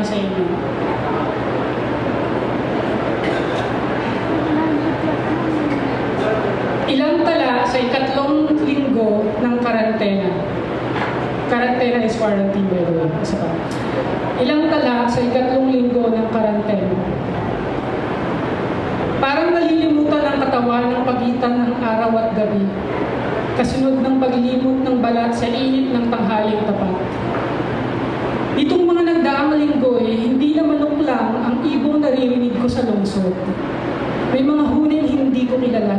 kami sa inyo. Ilang tala sa ikatlong linggo ng karantena. Karantena is quarantine, by the way. Isa pa. Ilang tala sa ikatlong linggo ng karantena. Parang nalilimutan ang katawan ng pagitan ng araw at gabi. Kasunod ng paglimot ng balat sa init ng tanghaling tapat Nagdaang linggo eh, hindi na manok lang ang ibong naririnig ko sa lungsod. May mga huling hindi ko kilala.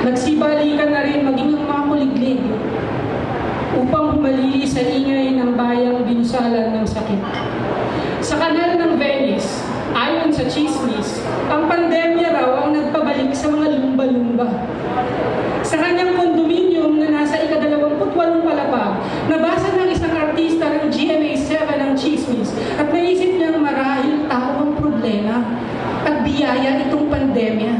Nagsibalikan na rin maging ang mga kuliglig upang humalili sa ingay ng bayang binusalan ng sakit. Sa kanal ng Venice, ayon sa chismis, ang pandemya raw ang nagpabalik sa mga lumba-lumba. Sa kanyang kondominium na nasa ikadalawamputwalong palapag, nabasa ng isang artista ng GMA7 ang chismis at naisip niyang marahil tao ang problema. At biyaya itong pandemya.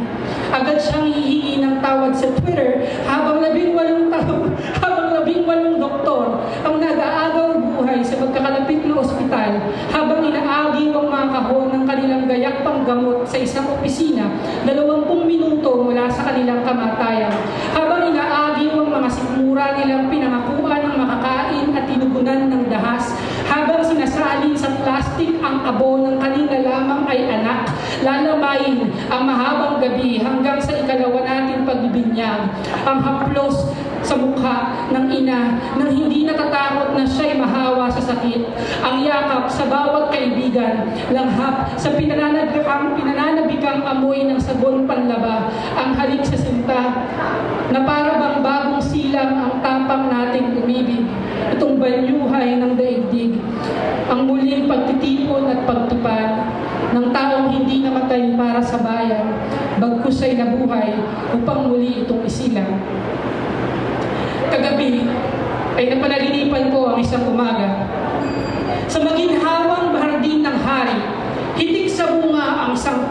Agad siyang hihingi ng tawad sa Twitter habang labing walong tao, habang labing walong doktor ang nag-aagaw buhay sa magkakalapit na ospital habang inaagiw ang mga kahon ng kanilang gayak panggamot sa isang opisina 20 minuto mula sa kanilang kamatayan habang inaagiw ang mga sikmura nilang pinangakuan tinugunan ng dahas habang sinasalin sa plastic ang abo ng kanina lamang ay anak. Lalamayin ang mahabang gabi hanggang sa ikalawa nating pagbibinyag. Ang haplos sa mukha ng ina nang hindi natatakot na siya'y mahawa sa sakit. Ang yakap sa bawat kaibigan, langhap sa pinananabikang, pinananabikang amoy ng sabon panlaba, ang halik sa sinta, na para bang bagong silang ang umibig, itong banyuhay ng daigdig, ang muling pagtitipon at pagtupad ng taong hindi namatay para sa bayan, bagkus ay nabuhay upang muli itong isilang. Kagabi ay napanaginipan ko ang isang umaga. Sa maginhawang bahardin ng hari, hitik sa bunga ang isang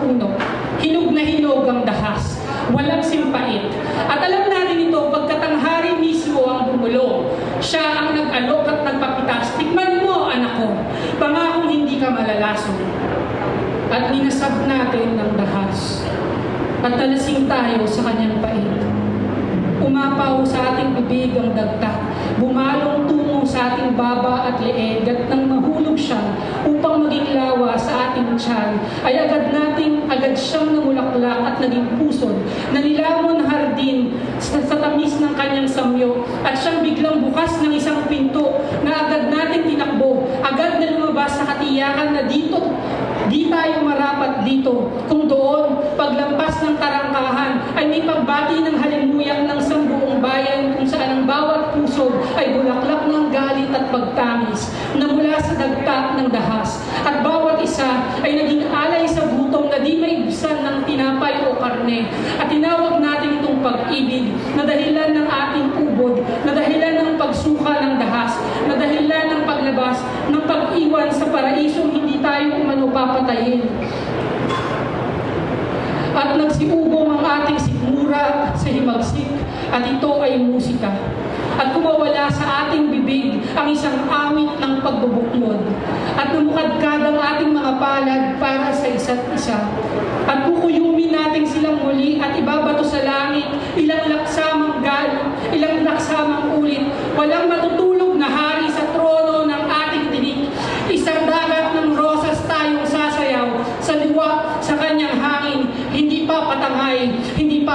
hinog na hinog ang dahas, walang simpait. At alam natin ito, pagkat ang hari mismo ang bumulong, siya ang nag-alok at nagpapitas. Tikman mo, anak ko, pangakong hindi ka malalason. At ninasab natin ng dahas. At nalasing tayo sa kanyang pait. Umapaw sa ating bibig ang dagta, bumalong tungo sa ating baba at leeg at nang mahulog siya upang maging lawa sa ating tiyan, ay agad nating agad siyang namulaklak at naging pusod na nilamon hardin sa, sa tamis ng kanyang samyo at siyang biglang bukas ng isang pinto na agad nating tinakbo, agad na katiyakan na dito Di tayo marapat dito kung doon, paglampas ng tarangkahan, ay may pagbati ng halimuyak ng sambuong bayan kung saan ang bawat puso ay bulaklak ng galit at pagtamis na mula sa dagta ng dahas. At bawat isa ay naging alay sa gutom na di may ng tinapay o karne. At tinawag natin itong pag-ibig na dahilan ng ating ubod, na dahilan ng pagsuka ng dahas, na dahilan paglabas, ng pag-iwan sa paraisong hindi tayo umano papatayin. At nagsiubong ang ating sikmura sa himagsik at ito ay musika. At kumawala sa ating bibig ang isang awit ng pagbubuklod. At namukadkad ang ating mga palad para sa isa't isa. At kukuyumin natin silang muli at ibabato sa langit ilang laksamang gal, ilang laksamang ulit. Walang matutulog na hari sa trono ng ating tinik. Isang dagat ng rosas tayong sasayaw sa liwa sa